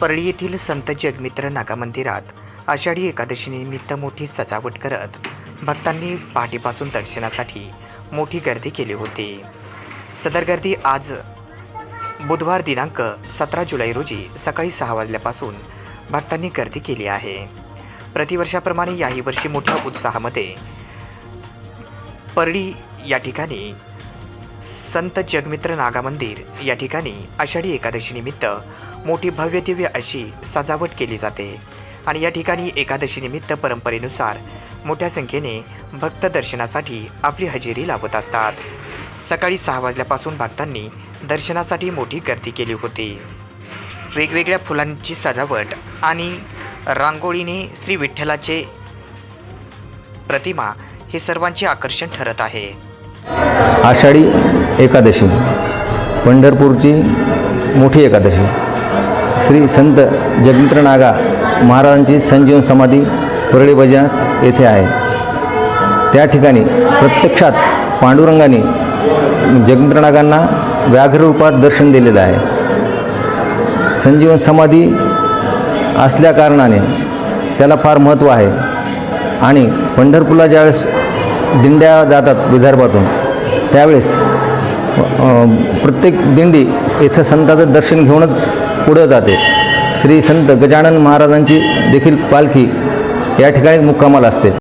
परळी येथील संत जगमित्र नागा मंदिरात आषाढी एकादशीनिमित्त मोठी सजावट करत भक्तांनी पहाटेपासून दर्शनासाठी मोठी गर्दी केली होती. सदर गर्दी आज बुधवार दिनांक सतरा जुलै रोजी सकाळी सहा वाजल्यापासून भक्तांनी गर्दी केली आहे. प्रतिवर्षाप्रमाणे याही वर्षी मोठ्या उत्साहामध्ये परळी या ठिकाणी संत जगमित्र नागा मंदिर या ठिकाणी आषाढी एकादशीनिमित्त मोठी भव्यदिव्य अशी सजावट केली जाते. आणि या ठिकाणी एकादशीनिमित्त परंपरेनुसार मोठ्या संख्येने भक्त दर्शनासाठी आपली हजेरी लावत असतात. सकाळी सहा वाजल्यापासून भक्तांनी दर्शनासाठी मोठी गर्दी केली होती. वेगवेगळ्या फुलांची सजावट आणि रांगोळीने श्री विठ्ठलाचे प्रतिमा हे सर्वांचे आकर्षण ठरत आहे. आषाढी एकादशी पंढरपूरची मोठी एकादशी. श्री संत जगमित्र नागा महाराजांची संजीवन समाधी परळी बजात येथे आहे. त्या ठिकाणी प्रत्यक्षात पांडुरंगाने जगमित्र नागांना व्याघ्ररूपात दर्शन दिलेलं आहे. संजीवन समाधी असल्याकारणाने त्याला फार महत्त्व आहे आणि पंढरपूरला ज्यावेळेस दिंड्या जातात विदर्भातून त्यावेळेस प्रत्येक दिंडी इथं संताचं दर्शन घेऊनच पुढं जाते. श्री संत गजानन महाराजांची देखील पालखी या ठिकाणी मुक्कामाला असते.